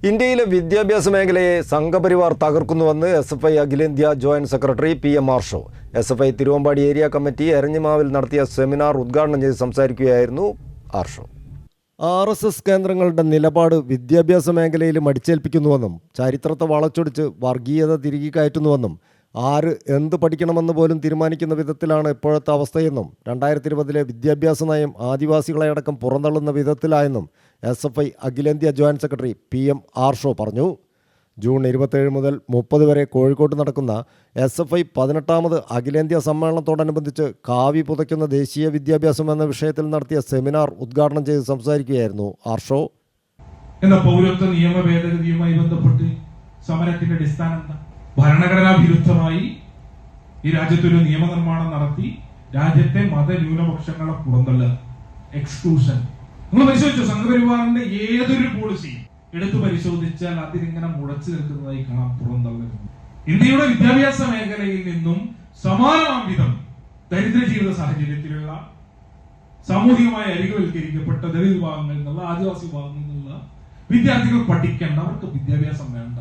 ഇന്ത്യയിലെ വിദ്യാഭ്യാസ മേഖലയെ സംഘപരിവാർ തകർക്കുന്നുവെന്ന് എസ് എഫ് ഐ അഖിലേന്ത്യാ joint secretary P M Arsho S F I Thiruvambady area committee എരഞ്ഞിമാവിൽ നടത്തിയ സെമിനാർ ഉദ്ഘാടനം ചെയ്ത് സംസാരിക്കുകയായിരുന്നു ആർഷോ ആർ എസ് എസ് കേന്ദ്രങ്ങളുടെ നിലപാട് വിദ്യാഭ്യാസ മേഖലയിൽ അടിച്ചേൽപ്പിക്കുന്നുവെന്നും ചരിത്രത്തെ വളച്ചൊടിച്ച് വർഗീയത തിരികെ കയറ്റുന്നുവെന്നും ആര് എന്ത് പഠിക്കണമെന്ന് പോലും തീരുമാനിക്കുന്ന വിധത്തിലാണ് ഇപ്പോഴത്തെ അവസ്ഥയെന്നും രണ്ടായിരത്തി ഇരുപതിലെ വിദ്യാഭ്യാസ നയം ആദിവാസികളെ അടക്കം പുറന്തള്ളുന്ന വിധത്തിലായെന്നും എസ് എഫ് ഐ അഖിലേന്ത്യാ joint secretary P M Arsho പറഞ്ഞു. ജൂൺ ഇരുപത്തേഴ് മുതൽ മുപ്പത് വരെ കോഴിക്കോട്ട് നടക്കുന്ന എസ് എഫ് ഐ പതിനെട്ടാമത് അഖിലേന്ത്യാ സമ്മേളനത്തോടനുബന്ധിച്ച് കാവി പുതയ്ക്കുന്ന ദേശീയ വിദ്യാഭ്യാസം എന്ന വിഷയത്തിൽ നടത്തിയ സെമിനാർ ഉദ്ഘാടനം ചെയ്ത് സംസാരിക്കുകയായിരുന്നു ആർഷോ. എന്ന പൗരത്വ നിയമ ഭേദഗതിയുമായി ബന്ധപ്പെട്ട് സമരത്തിന്റെ അടിസ്ഥാനം ഭരണഘടനാ വിരുദ്ധമായി ഈ രാജ്യത്തൊരു നിയമനിർമ്മാണം നടത്തി രാജ്യത്തെ മതന്യൂനപക്ഷങ്ങളെ പുറന്തള്ളുക എക്സ്ക്ലൂഷൻ നിങ്ങൾ പരിശോധിച്ചു? സംഘപരിവാറിന്റെ ഏതൊരു പോളിസി എടുത്തു പരിശോധിച്ചാൽ അതിലിങ്ങനെ മുഴച്ചു നിൽക്കുന്നതായി കാണാം പുറന്തള്ളൽ ഇന്ത്യയുടെ വിദ്യാഭ്യാസ മേഖലയിൽ നിന്നും സമാനമാം വിധം ദരിദ്ര ജീവിത സാഹചര്യത്തിലുള്ള സാമൂഹികമായി അരികവൽക്കരിക്കപ്പെട്ട ദളിത് വിഭാഗങ്ങളിൽ നിന്നുള്ള ആദിവാസി വിഭാഗങ്ങളിൽ നിന്നുള്ള വിദ്യാർത്ഥികൾ പഠിക്കേണ്ട അവർക്ക് വിദ്യാഭ്യാസം വേണ്ട.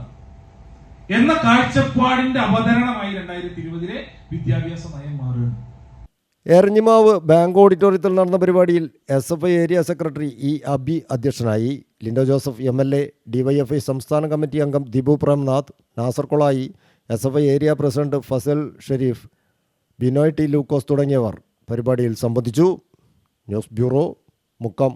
എന്ന കാഴ്ചപ്പാടിന്റെ അവതരണമായി രണ്ടായിരത്തി ഇരുപതിലെ വിദ്യാഭ്യാസ നയം മാറുകയാണ്. എരഞ്ഞിമാവ് ബാങ്ക് ഓഡിറ്റോറിയത്തിൽ നടന്ന പരിപാടിയിൽ S F I area secretary E Abi അധ്യക്ഷനായി. Lindo Joseph M L A DYFI സംസ്ഥാന കമ്മിറ്റി അംഗം Dibu Premnath Nasar Kolayi S F I area president Fasal Sharif Binoy T Lukose തുടങ്ങിയവർ പരിപാടിയിൽ സംബന്ധിച്ചു. News bureau Mukkam.